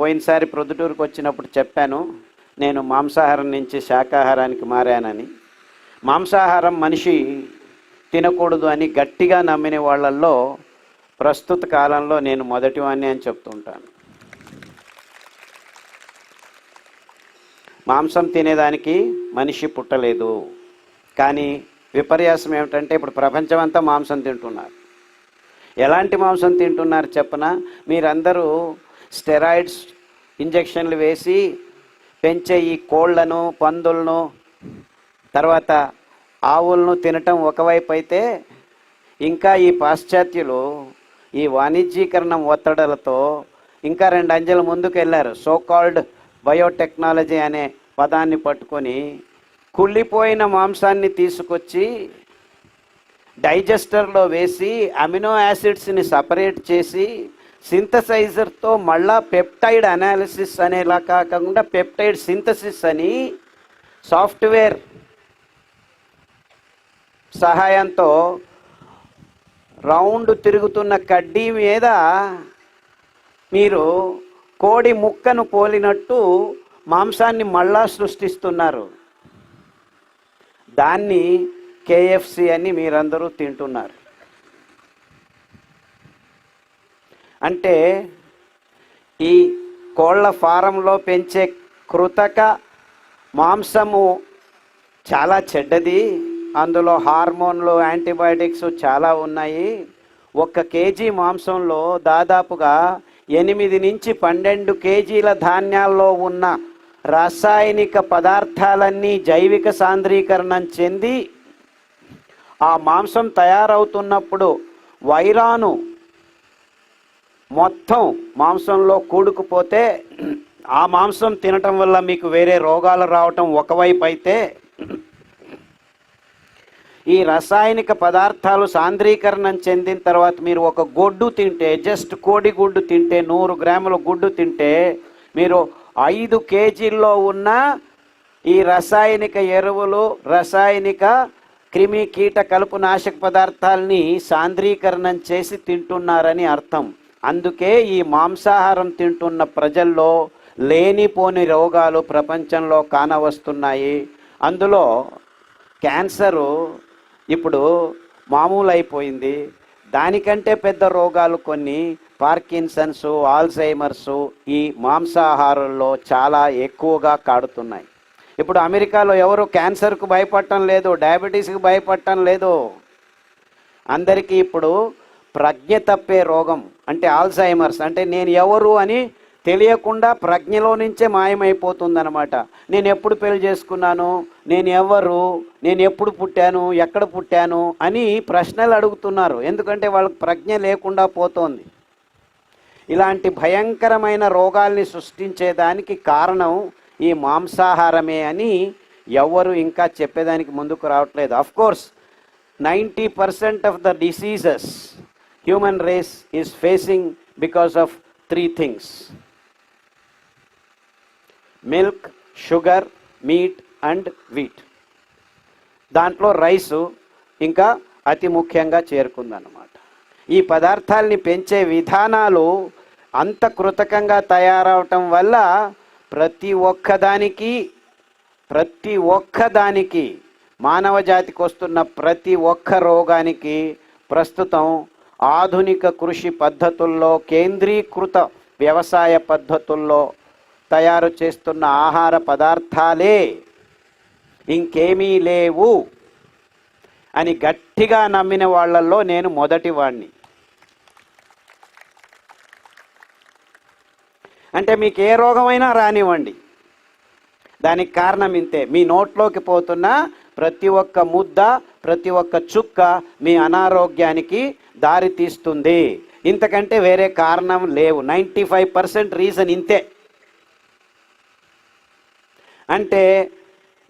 పోయినసారి ప్రొద్దుటూరుకు వచ్చినప్పుడు చెప్పాను నేను మాంసాహారం నుంచి శాకాహారానికి మారానని. మాంసాహారం మనిషి తినకూడదు అని గట్టిగా నమ్మిన వాళ్ళల్లో ప్రస్తుత కాలంలో నేను మొదటివాణ్ణి అని చెప్తుంటాను. మాంసం తినేదానికి మనిషి పుట్టలేదు. కానీ విపర్యాసం ఏమిటంటే ఇప్పుడు ప్రపంచం అంతా మాంసం తింటున్నారు. ఎలాంటి మాంసం తింటున్నారు చెప్పనా? మీరందరూ స్టెరాయిడ్స్ ఇంజెక్షన్లు వేసి పెంచే ఈ కోళ్ళను పందులను తర్వాత ఆవులను తినటం ఒకవైపు అయితే ఇంకా ఈ పాశ్చాత్యులు ఈ వాణిజ్యీకరణ ఒత్తిడలతో ఇంకా రెండు అంజలు ముందుకు వెళ్ళారు సో కాల్డ్ బయోటెక్నాలజీ అనే పదాన్ని పట్టుకొని కుళ్ళిపోయిన మాంసాన్ని తీసుకొచ్చి డైజెస్టర్లో వేసి అమినో యాసిడ్స్ని సపరేట్ చేసి సింథసైజర్తో మళ్ళా పెప్టైడ్ అనాలిసిస్ అనేలా కాకుండా పెప్టైడ్ సింథసిస్ అని సాఫ్ట్వేర్ సహాయంతో రౌండ్ తిరుగుతున్న కడ్డీ మీద మీరు కోడి ముక్కను పోలినట్టు మాంసాన్ని మళ్ళా సృష్టిస్తున్నారు. దాన్ని కేఎఫ్సి అని మీరందరూ తింటున్నారు. అంటే ఈ కోళ్ళ ఫారంలో పెంచే కృతక మాంసము చాలా చెడ్డది. అందులో హార్మోన్లు యాంటీబయాటిక్స్ చాలా ఉన్నాయి. ఒక కేజీ మాంసంలో దాదాపుగా ఎనిమిది నుంచి పన్నెండు కేజీల ధాన్యాల్లో ఉన్న రాసాయనిక పదార్థాలన్నీ జైవిక సాంద్రీకరణం చెంది ఆ మాంసం తయారవుతున్నప్పుడు వైరాను మొత్తం మాంసంలో కూడుకుపోతే ఆ మాంసం తినటం వల్ల మీకు వేరే రోగాలు రావటం ఒకవైపు అయితే ఈ రసాయనిక పదార్థాలు సాంద్రీకరణం చెందిన తర్వాత మీరు ఒక గొడ్డు తింటే జస్ట్ కోడి గుడ్డు తింటే నూరు గ్రాముల గుడ్డు తింటే మీరు ఐదు కేజీల్లో ఉన్న ఈ రసాయనిక ఎరువులు రసాయనిక క్రిమి కీట కలుపు నాశక పదార్థాలని సాంద్రీకరణం చేసి తింటున్నారని అర్థం. అందుకే ఈ మాంసాహారం తింటున్న ప్రజల్లో లేనిపోని రోగాలు ప్రపంచంలో కానవస్తున్నాయి. అందులో క్యాన్సరు ఇప్పుడు మామూలు అయిపోయింది దానికంటే పెద్ద రోగాలు కొన్ని పార్కిన్సన్స్ ఆల్జైమర్స్ ఈ మాంసాహారంలో చాలా ఎక్కువగా కాడుతున్నాయి. ఇప్పుడు అమెరికాలో ఎవరు క్యాన్సర్కు భయపడటం లేదు డయాబెటీస్కి భయపడటం లేదు. అందరికీ ఇప్పుడు ప్రజ్ఞ తప్పే రోగం అంటే ఆల్జైమర్స్ అంటే నేను ఎవరు అని తెలియకుండా ప్రజ్ఞలో నుంచే మాయమైపోతుందనమాట నేను ఎప్పుడు పెళ్ళి చేసుకున్నాను? నేను ఎవరు? నేను ఎప్పుడు పుట్టాను? ఎక్కడ పుట్టాను? అని ప్రశ్నలు అడుగుతున్నారు. ఎందుకంటే వాళ్ళకి ప్రజ్ఞ లేకుండా పోతోంది. ఇలాంటి భయంకరమైన రోగాల్ని సృష్టించేదానికి కారణం ఈ మాంసాహారమే అని ఎవరు ఇంకా చెప్పేదానికి ముందుకు రావట్లేదు. Of course ninety percent of the diseases human race is facing because of three things milk sugar meat and wheat దాంట్లో రైసు ఇంకా అతి ముఖ్యంగా చేరుకుందన్నమాట. ఈ పదార్థాలని పెంచే విధానాలు అంత కృతకంగా తయారవటం వల్ల ప్రతి ఒక్కదానికి ప్రతి ఒక్కదానికి మానవ జాతికి వస్తున్న ప్రతి ఒక్క రోగానికి ప్రస్తుతం ఆధునిక కృషి పద్ధతుల్లో కేంద్రీకృత వ్యవసాయ పద్ధతుల్లో తయారు చేస్తున్న ఆహార పదార్థాలే. ఇంకేమీ లేవు. అని గట్టిగా నమ్మిన వాళ్ళల్లో నేను మొదటివాణ్ణి. అంటే మీకు ఏ రోగమైనా రానివ్వండి. దానికి కారణం ఇంతే. మీ నోట్లోకి పోతున్న ప్రతి ఒక్క ముద్ద ప్రతి ఒక్క చుక్క మీ అనారోగ్యానికి దారి తీస్తుంది. ఇంతకంటే వేరే కారణం లేవు. నైంటీ ఫైవ్ పర్సెంట్ రీజన్ ఇంతే. అంటే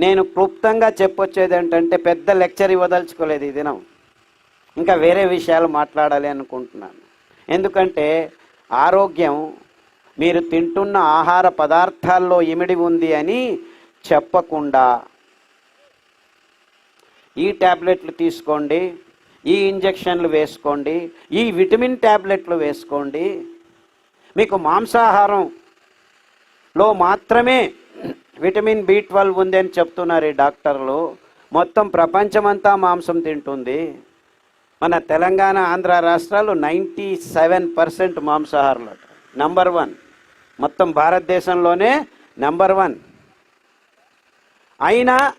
నేను క్లుప్తంగా చెప్పొచ్చేది ఏంటంటే పెద్ద లెక్చర్ ఇవ్వదలుచుకోలేదు ఈ దినం. ఇంకా వేరే విషయాలు మాట్లాడాలి అనుకుంటున్నాను. ఎందుకంటే ఆరోగ్యం మీరు తింటున్న ఆహార పదార్థాల్లో ఇమిడి ఉంది అని చెప్పకుండా ఈ ట్యాబ్లెట్లు తీసుకోండి. ఈ ఇంజెక్షన్లు వేసుకోండి ఈ విటమిన్ ట్యాబ్లెట్లు వేసుకోండి. మీకు మాంసాహారం లో మాత్రమే విటమిన్ బి ట్వెల్వ్ ఉంది అని చెప్తున్నారు ఈ డాక్టర్లు. మొత్తం ప్రపంచమంతా మాంసం తింటుంది. మన తెలంగాణ ఆంధ్ర రాష్ట్రాలు నైంటీ సెవెన్ పర్సెంట్ మాంసాహారులు నంబర్ వన్. మొత్తం భారతదేశంలోనే నంబర్ వన్. అయినా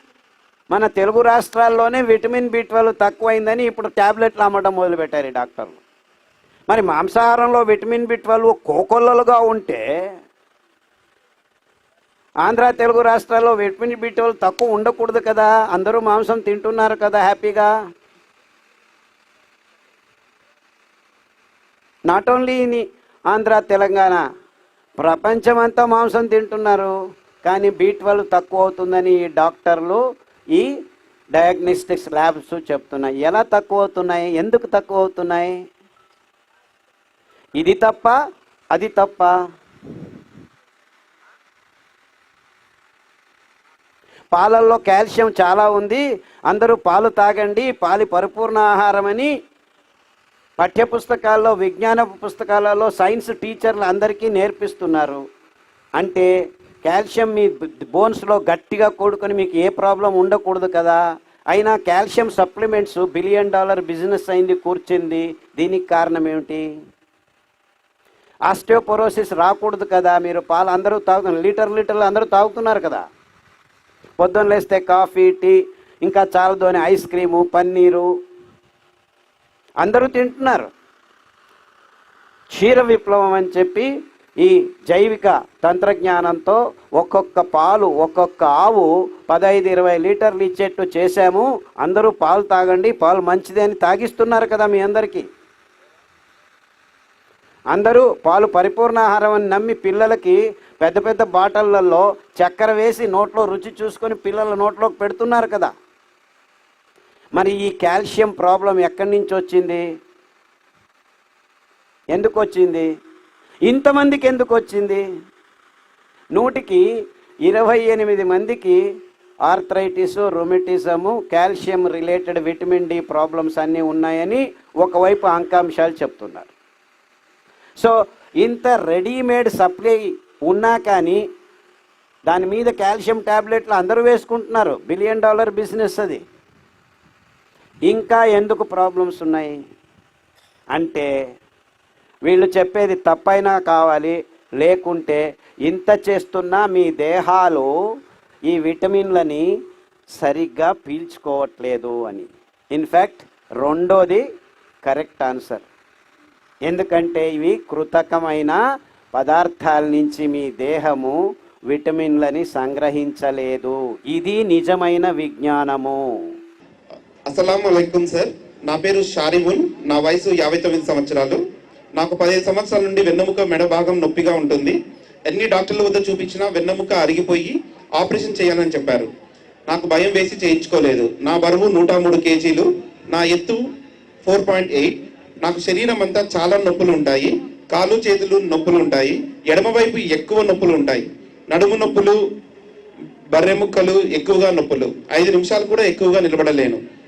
మన తెలుగు రాష్ట్రాల్లోనే విటమిన్ బి ట్వెల్వ్ తక్కువైందని ఇప్పుడు ట్యాబ్లెట్లు అమ్మడం మొదలుపెట్టారు ఈ డాక్టర్లు. మరి మాంసాహారంలో విటమిన్ బి ట్వెల్వ్ కోకొల్లలుగా ఉంటే ఆంధ్ర తెలుగు రాష్ట్రాల్లో విటమిన్ బి ట్వెల్వ్ తక్కువ ఉండకూడదు కదా? అందరూ మాంసం తింటున్నారు కదా హ్యాపీగా? Not only in Andhra Telangana ప్రపంచమంతా మాంసం తింటున్నారు కానీ బీ ట్వెల్వ్ తక్కువ అవుతుందని ఈ డాక్టర్లు ఈ డయాగ్నోస్టిక్స్ ల్యాబ్స్ చెప్తున్నాయి. ఎలా తక్కువ అవుతున్నాయి ఎందుకు తక్కువ అవుతున్నాయి ఇది తప్ప అది తప్ప. పాలల్లో కాల్షియం చాలా ఉంది. అందరూ పాలు తాగండి. పాలి పరిపూర్ణ ఆహారమని పాఠ్యపుస్తకాల్లో విజ్ఞాన పుస్తకాలలో సైన్స్ టీచర్లు అందరికీ నేర్పిస్తున్నారు. అంటే కాల్షియం మీ బోన్స్లో గట్టిగా కూడుకొని మీకు ఏ ప్రాబ్లం ఉండకూడదు కదా. అయినా calcium supplements billion dollar business అయింది కూర్చింది. దీనికి కారణం ఏమిటి? ఆస్టియోపోరోసిస్ రాకూడదు కదా. మీరు పాలు అందరూ తాగుతున్నారు. లీటర్ లీటర్లు అందరూ తాగుతున్నారు కదా. పొద్దున్న లేస్తే కాఫీ టీ ఇంకా చాలదోని ఐస్ క్రీము పన్నీరు. అందరూ తింటున్నారు. క్షీర విప్లవం అని చెప్పి ఈ జైవిక తంత్రజ్ఞానంతో ఒక్కొక్క పాలు ఒక్కొక్క ఆవు పదహైదు ఇరవై లీటర్లు ఇచ్చేట్టు చేశాము. అందరూ పాలు తాగండి పాలు మంచిది అని తాగిస్తున్నారు కదా మీ అందరికీ. అందరూ పాలు పరిపూర్ణ ఆహారం అని నమ్మి పిల్లలకి పెద్ద పెద్ద బాటళ్ళల్లో చక్కెర వేసి నోట్లో రుచి చూసుకొని పిల్లల నోట్లోకి పెడుతున్నారు కదా. మరి ఈ కాల్షియం ప్రాబ్లం ఎక్కడి నుంచి వచ్చింది? ఎందుకు వచ్చింది? ఇంతమందికి ఎందుకు వచ్చింది? నూటికి ఇరవై ఎనిమిది మందికి arthritis rheumatism calcium related vitamin D problems అన్నీ ఉన్నాయని ఒకవైపు అంకాంశాలు చెప్తున్నారు. సో ఇంత రెడీమేడ్ సప్లై ఉన్నా కానీ దాని మీద కాల్షియం ట్యాబ్లెట్లు అందరూ వేసుకుంటున్నారు. బిలియన్ డాలర్ బిజినెస్ అది. ఇంకా ఎందుకు ప్రాబ్లమ్స్ ఉన్నాయి? అంటే వీళ్ళు చెప్పేది తప్పైనా కావాలి లేకుంటే ఇంత చేస్తున్నా మీ దేహాలు ఈ విటమిన్లని సరిగ్గా పీల్చుకోవట్లేదు అని. ఇన్ఫ్యాక్ట్ రెండోది కరెక్ట్ ఆన్సర్. ఎందుకంటే ఇవి కృతకమైన పదార్థాల నుంచి మీ దేహము విటమిన్లని సంగ్రహించలేదు. ఇది నిజమైన విజ్ఞానము. అస్సలం సార్ నా పేరు షారిముల్. నా వయసు యాభై తొమ్మిది సంవత్సరాలు. నాకు పదిహేను సంవత్సరాల నుండి వెన్నెముక మెడ భాగం నొప్పిగా ఉంటుంది. ఎన్ని డాక్టర్ల వద్ద చూపించినా వెన్నెముక అరిగిపోయి ఆపరేషన్ చేయాలని చెప్పారు. నాకు భయం వేసి చేయించుకోలేదు. నా బరువు నూట మూడు కేజీలు నా ఎత్తు ఫోర్ పాయింట్ ఎయిట్. నాకు శరీరం అంతా చాలా నొప్పులు ఉంటాయి. కాలు చేతులు నొప్పులు ఉంటాయి. ఎడమవైపు ఎక్కువ నొప్పులు ఉంటాయి. నడుము నొప్పులు బర్రె ముక్కలు ఎక్కువగా నొప్పులు. ఐదు నిమిషాలు కూడా ఎక్కువగా నిలబడలేను.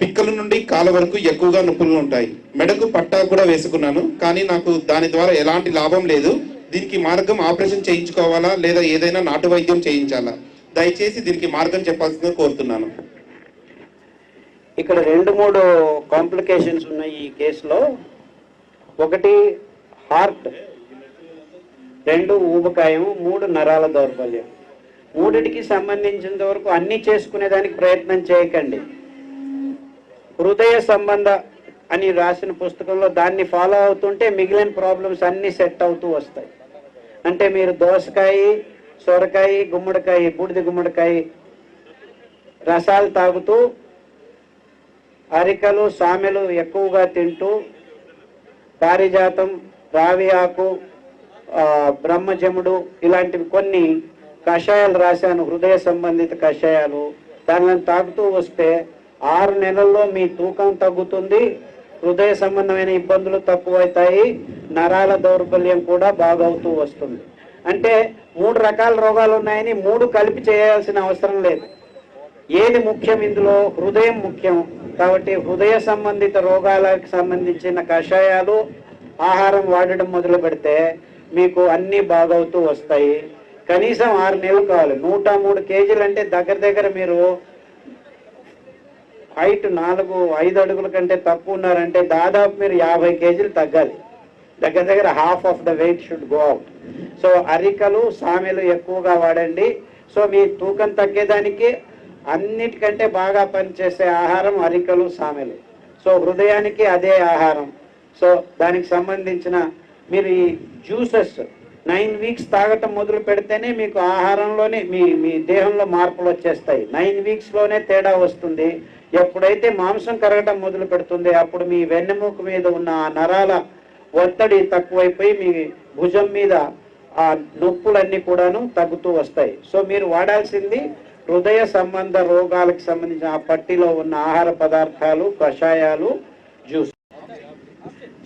పిక్కల నుండి కాల వరకు ఎక్కువగా నొప్పులు ఉంటాయి. మెడకు పట్టా కూడా వేసుకున్నాను. కానీ నాకు దాని ద్వారా ఎలాంటి లాభం లేదు. దీనికి మార్గం ఆపరేషన్ చేయించుకోవాలా లేదా ఏదైనా నాటు వైద్యం చేయించాలా? దయచేసి దీనికి మార్గం చెప్పాల్సిందిగా కోరుతున్నాను. ఇక్కడ రెండు మూడు కాంప్లికేషన్స్ ఉన్నాయి ఈ కేసులో. ఒకటి హార్ట్. రెండు ఊబకాయం. మూడు నరాల దౌర్బల్యం. మూడిటికి సంబంధించినంత వరకు అన్నీ చేసుకునేదానికి ప్రయత్నం చేయకండి. హృదయ సంబంధ అని రాసిన పుస్తకంలో దాన్ని ఫాలో అవుతుంటే మిగిలిన ప్రాబ్లమ్స్ అన్నీ సెట్ అవుతూ వస్తాయి. అంటే మీరు దోసకాయ సొరకాయ గుమ్మడికాయ బూడిద గుమ్మడికాయ రసాలు తాగుతూ అరికలు సామెలు ఎక్కువగా తింటూ పారిజాతం రావి ఆకు బ్రహ్మజముడు ఇలాంటివి కొన్ని కషాయాలు రాశాను హృదయ సంబంధిత కషాయాలు. దానిని తాగుతూ వస్తే ఆరు నెలల్లో మీ తూకం తగ్గుతుంది హృదయ సంబంధమైన ఇబ్బందులు తక్కువవుతాయి నరాల దౌర్బల్యం కూడా బాగవుతూ వస్తుంది. అంటే మూడు రకాల రోగాలు ఉన్నాయని మూడు కలిపి చేయాల్సిన అవసరం లేదు. ఏది ముఖ్యం ఇందులో? హృదయం ముఖ్యం. కాబట్టి హృదయ సంబంధిత రోగాలకు సంబంధించిన కషాయాలు ఆహారం వాడడం మొదలు పెడితే మీకు అన్నీ బాగవుతూ వస్తాయి. కనీసం ఆరు నెలలు కావాలి. నూట మూడు కేజీలు అంటే దగ్గర దగ్గర మీరు హైట్ నాలుగు ఐదు అడుగుల కంటే తక్కువ ఉన్నారంటే దాదాపు మీరు యాభై కేజీలు తగ్గాలి. దగ్గర దగ్గర half of the weight should go out so అరికలు సామెలు ఎక్కువగా వాడండి. సో మీ తూకం తగ్గేదానికి అన్నిటికంటే బాగా పనిచేసే ఆహారం అరికలు సామెలు. సో హృదయానికి అదే ఆహారం. సో దానికి సంబంధించిన మీరు ఈ జ్యూసెస్ నైన్ వీక్స్ తాగటం మొదలు పెడితేనే మీకు ఆహారంలోనే మీ మీ దేహంలో మార్పులు వచ్చేస్తాయి. నైన్ వీక్స్లోనే తేడా వస్తుంది. ఎప్పుడైతే మాంసం కరగటం మొదలు పెడుతుంది అప్పుడు మీ వెన్నెముక మీద ఉన్న ఆ నరాల ఒత్తిడి తక్కువైపోయి మీ భుజం మీద ఆ నొప్పులన్నీ కూడాను తగ్గుతూ వస్తాయి. సో మీరు వాడాల్సింది హృదయ సంబంధ రోగాలకు సంబంధించిన ఆ పట్టిలో ఉన్న ఆహార పదార్థాలు కషాయాలు జ్యూస్.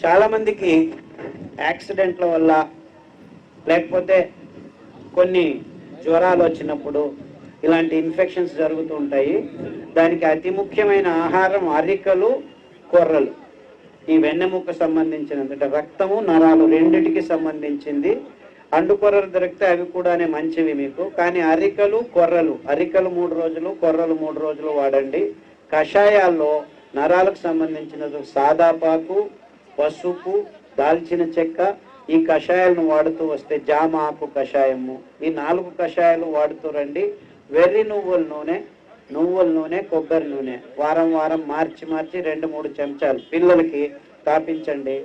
చాలా మందికి యాక్సిడెంట్ల వల్ల లేకపోతే కొన్ని జ్వరాలు వచ్చినప్పుడు ఇలాంటి ఇన్ఫెక్షన్స్ జరుగుతూ ఉంటాయి. దానికి అతి ముఖ్యమైన ఆహారం అరికలు కొర్రలు. ఈ వెన్నెముక సంబంధించిన రక్తము నరాలు రెండిటికి సంబంధించింది. అండుకొర్రలు దొరికితే అవి కూడానే మంచివి మీకు. కానీ అరికలు కొర్రలు అరికలు మూడు రోజులు కొర్రలు మూడు రోజులు వాడండి. కషాయాల్లో నరాలకు సంబంధించిన సాదాపాకు పసుపు దాల్చిన చెక్క ఈ కషాయాలను వాడుతూ వస్తే జామ ఆకు కషాయము. ఈ నాలుగు కషాయాలు వాడుతూ రండి. వెర్రి నువ్వుల నూనె నువ్వుల నూనె కొబ్బరి నూనె. వారం వారం మార్చి మార్చి రెండు మూడు చెంచాలు. పిల్లలకి తాపించండి.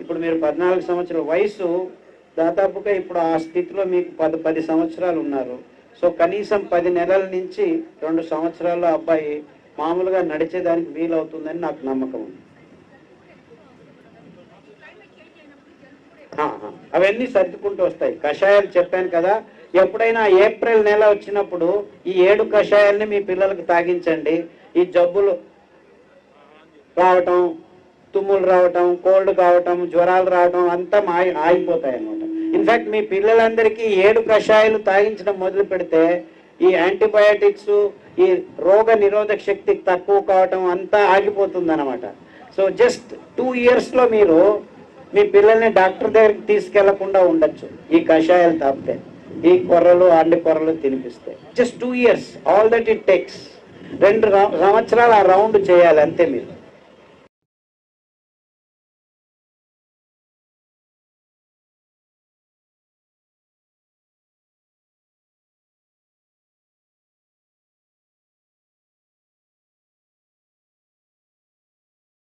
ఇప్పుడు మీరు పద్నాలుగు సంవత్సరాల వయసు దాదాపుగా ఇప్పుడు ఆ స్థితిలో మీకు పది పది సంవత్సరాలు ఉన్నారు. సో కనీసం పది నెలల నుంచి రెండు సంవత్సరాల్లో అబ్బాయి మామూలుగా నడిచేదానికి వీలవుతుందని నాకు నమ్మకం ఉంది. అవన్నీ సర్దుకుంటూ వస్తాయి. కషాయాలు చెప్పాను కదా ఎప్పుడైనా ఏప్రిల్ నెల వచ్చినప్పుడు ఈ ఏడు కషాయాల్ని మీ పిల్లలకు తాగించండి. ఈ జబ్బులు రావటం తుమ్ములు రావటం కోల్డ్ కావటం జ్వరాలు రావటం అంతా మా ఆగిపోతాయి అన్నమాట ఇన్ఫాక్ట్ మీ పిల్లలందరికీ ఏడు కషాయాలు తాగించడం మొదలు పెడితే ఈ యాంటీబయాటిక్స్ ఈ రోగ నిరోధక శక్తి తక్కువ కావటం అంతా ఆగిపోతుంది అనమాట సో జస్ట్ టూ ఇయర్స్లో మీరు మీ పిల్లల్ని డాక్టర్ దగ్గరికి తీసుకెళ్ళకుండా ఉండొచ్చు. ఈ కషాయాలు తాపితే ఈ కొర్రలు అండి కొర్రలు తినిపిస్తే. Just two years all that it takes రెండు సంవత్సరాలు ఆ రౌండ్ చేయాలి అంతే మీరు.